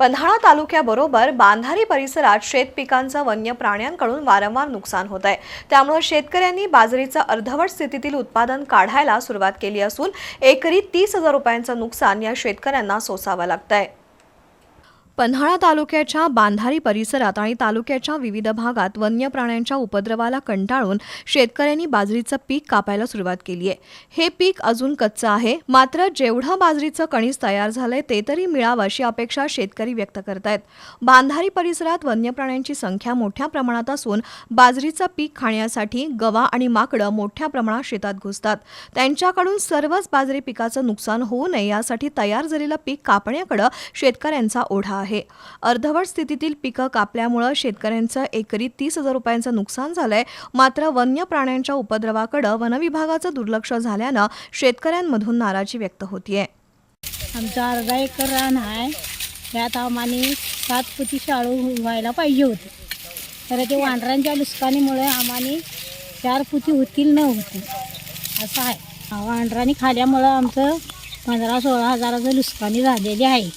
पन्हाळा तालुक्याबरोबर बांधारी परिसरात शेतपिकांचं वन्य प्राण्यांकडून वारंवार नुकसान होत आहे. त्यामुळे शेतकऱ्यांनी बाजरीचं अर्धवट स्थितीतील उत्पादन काढायला सुरुवात केली असून एकरी तीस हजार रुपयांचं नुकसान या शेतकऱ्यांना सोसावं लागत आहे पन्हाळा तालुक्याच्या बांधारी परिसरात आणि तालुक्याच्या विविध भागात वन्य प्राण्यांच्या उपद्रवाला कंटाळून शेतकऱ्यांनी बाजरीचं पीक कापायला सुरुवात केली आहे. हे पीक अजून कच्चं आहे. मात्र जेवढं बाजरीचं कणीस तयार झालंय ते तरी मिळावं अशी अपेक्षा शेतकरी व्यक्त करतायत. बांधारी परिसरात वन्य प्राण्यांची संख्या मोठ्या प्रमाणात असून बाजरीचं पीक खाण्यासाठी गवा आणि माकडं मोठ्या प्रमाणात शेतात घुसतात. त्यांच्याकडून सर्वच बाजरी पिकाचं नुकसान होऊ नये यासाठी तयार झालेलं पीक कापण्याकडं शेतकऱ्यांचा ओढा आहे. अर्धवट स्थितीतील पिकं कापल्यामुळं शेतकऱ्यांचं एकरी तीस हजार रुपयांचं नुकसान झालंय. मात्र वन्य प्राण्यांच्या उपद्रवाकडं वनविभागाचं दुर्लक्ष झाल्यानं शेतकऱ्यांमधून नाराजी व्यक्त होतीये. आमचा अर्धा एकर रान आहे. त्यात आम्हाला सात पुती शाळू व्हायला पाहिजे होती. तर ते वांढरांच्या नुकसानीमुळे आम्हाला चार पुती होतील न होतील असं आहे. वांढरांनी खाल्यामुळं आमचं पंधरा सोळा हजाराचं नुकसानी झालेली आहे.